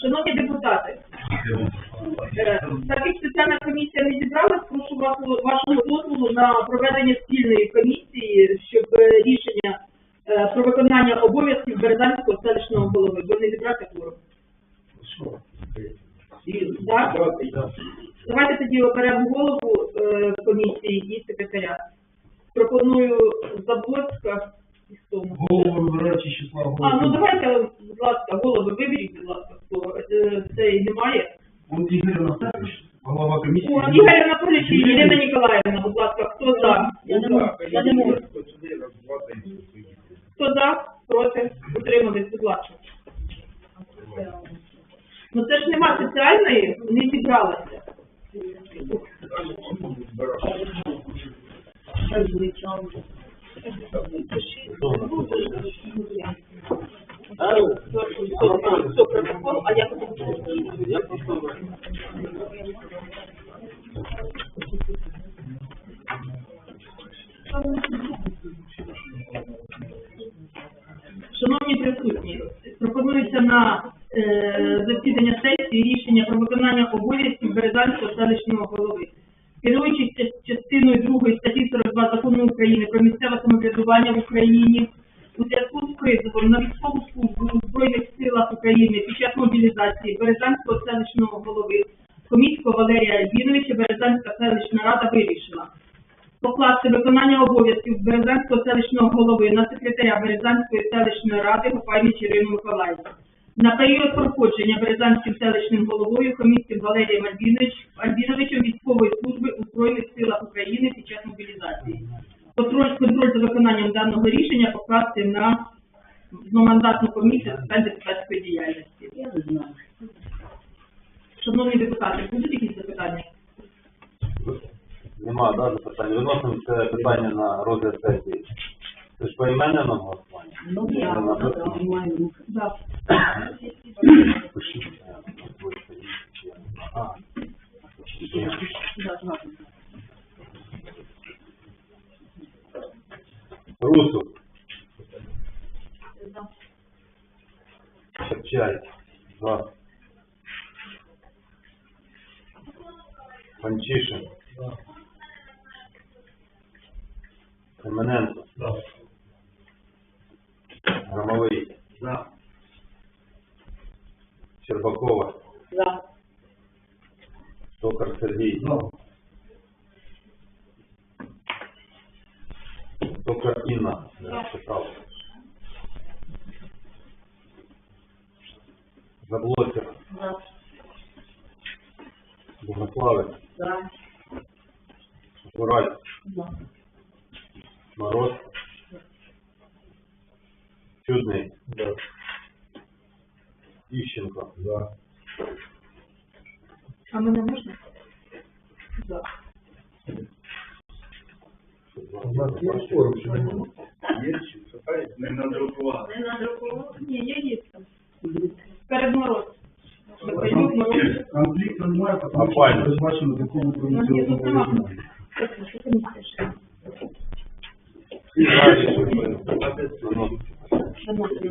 Шановні депутати, е, так як спеціальна комісія не зібралась, прошу вашого дозволу на проведення спільної комісії, щоб е, рішення е, про виконання обов'язків Березанського селищного голови. Ви не зібрати кворум. Так? Давайте тоді оберемо голову е, комісії і секретаря. Пропоную Заблоцька і Сому. Голову вибирає Числав А, ну давайте, будь ласка, голови виберіть, будь ласка, хто е, цей немає. От Ігор Анатолійович, голова комісії. О, Ігор Анатолійович і Ірина Ніколаївна, будь ласка, хто за? Я не можу, я не можу. Хто за? Проти? Утримались, будь ласка. Ну це ж нема соціальної, не зібралися. Потім. Шановні присутні, пропонується на засідання сесії рішення про виконання обов'язків Березанського селищного голови. Керуючись частиною 2 статті 42 закону України про місцеве самоврядування в Україні у зв'язку з призовом на військову службу у Збройних силах України під час мобілізації Березанського селищного голови Коміцького Валерія Альбіновича Березанська селищна рада вирішила покласти виконання обов'язків Березанського селищного голови на секретаря Березанської селищної ради Гопайніч Ірину Миколаївну. На період проходження Березанським селищним головою Коміцьким Валерієм Альбінович, Альбіновичем військової служби у Збройних силах України під час мобілізації. Контроль, контроль за виконанням даного рішення покласти на одномандатну комісію з питань депутатської діяльності. Шановні депутати, будуть якісь запитання? Нема, да, запитань. Виносимо це питання на розгляд сесії. Це ж поіменне на? Ну. Да. Да, да. Русов. Шепчай. За. Панчишин. Семененко. Громовий. За. Щербакова. За. Токар Сергій. За. Токар Інна. Я читав. Заблокер. За. Богославець. За. Бураль. За. Мороз. Чудний. Да. Іщенко. За. А мене можна? Да. У нас є форум, чи немає? Не надрукував. Ні, я є там. Перед мороз. Конфлікту немає, тому що законом про Ну, ні, місцеве тут нема. самоврядування. Що комісія